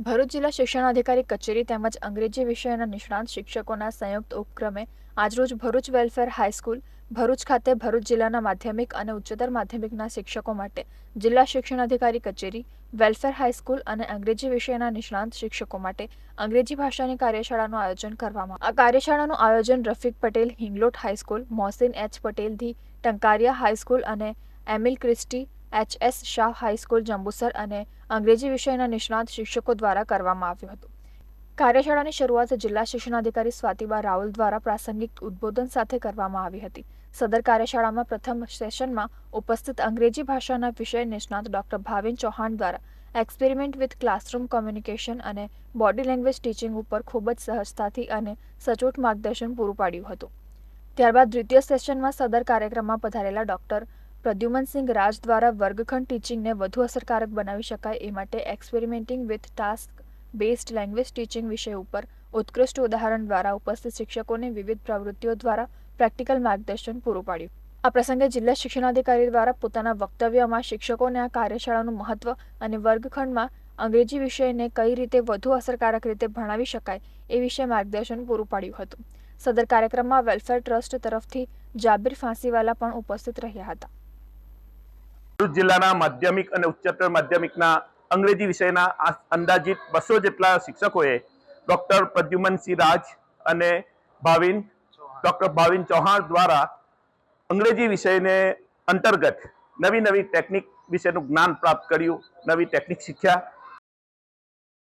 ભરૂચ જિલ્લા શિક્ષણાધિકારી કચેરી તેમજ અંગ્રેજી વિષયના નિષ્ણાંત શિક્ષકોના સંયુક્ત ઉપક્રમે આજરોજ ભરૂચ વેલફેર હાઈસ્કૂલ, ભરૂચ ખાતે ભરૂચ જિલ્લાના માધ્યમિક અને ઉચ્ચતર માધ્યમિકના શિક્ષકો માટે જિલ્લા શિક્ષણાધિકારી કચેરી, વેલફેર હાઈસ્કૂલ અને અંગ્રેજી વિષયના નિષ્ણાંત શિક્ષકો માટે અંગ્રેજી ભાષાની કાર્યશાળાનું આયોજન કરવામાં આ કાર્યશાળાનું આયોજન Rafik Patel, Hinglot high school, Mohsin H Patel the, Tankaria high school અને Emil Christie H S Shah high school Jambusar અને અંગ્રેજી વિષયના નિષ્ણાત શિક્ષકો દ્વારા કરવામાં આવ્યું હતું. કાર્યશાળાની શરૂઆત જિલ્લા શિક્ષણાધિકારી સ્વાતિબા રાવલ દ્વારા પ્રાસંગિક ઉદ્બોધન સાથે કરવામાં આવી હતી. સદર કાર્યશાળામાં પ્રથમ સેશનમાં ઉપસ્થિત અંગ્રેજી ભાષાના વિષય નિષ્ણાત ડોક્ટર ભાવિન ચૌહાણ દ્વારા એક્સપેરિમેન્ટ વિથ ક્લાસરૂમ કોમ્યુનિકેશન અને બોડી લેંગ્વેજ ટીચિંગ ઉપર ખૂબ જ સહજતાથી અને સચોટ માર્ગદર્શન પૂરું પાડ્યું હતું. ત્યારબાદ દ્વિતીય સેશનમાં સદર કાર્યક્રમમાં પધારેલા ડોક્ટર પ્રદ્યુમનસિંહ રાજ દ્વારા વર્ગખંડ ટીચિંગને વધુ અસરકારક બનાવી શકાય એ માટે experimenting with task based language teaching વિષય ઉપર ઉત્કૃષ્ટ ઉદાહરણ દ્વારા ઉપસ્થિત શિક્ષકોને વિવિધ પ્રવૃત્તિઓ દ્વારા પ્રેક્ટિકલ માર્ગદર્શન પૂરું પાડ્યું. આ પ્રસંગે જિલ્લા શિક્ષણાધિકારી દ્વારા પોતાના વક્તવ્યમાં શિક્ષકોને આ કાર્યશાળાનું મહત્વ અને વર્ગખંડમાં અંગ્રેજી વિષયને કઈ રીતે વધુ અસરકારક રીતે ભણાવી શકાય એ વિશે માર્ગદર્શન પૂરું પાડ્યું હતું. સદર કાર્યક્રમમાં વેલફેર ટ્રસ્ટ તરફથી જાબીર ફાંસીવાલા પણ ઉપસ્થિત રહ્યા હતા. ભરૂચ જિલ્લાના માધ્યમિક અને ઉચ્ચતર માધ્યમિકના અંગ્રેજી વિષયના અંદાજિત બસો જેટલા શિક્ષકોએ ડૉક્ટર પ્રદ્યુમનસિંહ રાજ અને ભાવિન ડૉક્ટર ભાવિન ચૌહાણ દ્વારા અંગ્રેજી વિષયને અંતર્ગત નવી નવી ટેકનિક વિશેનું જ્ઞાન પ્રાપ્ત કર્યું, નવી ટેકનિક શીખ્યા.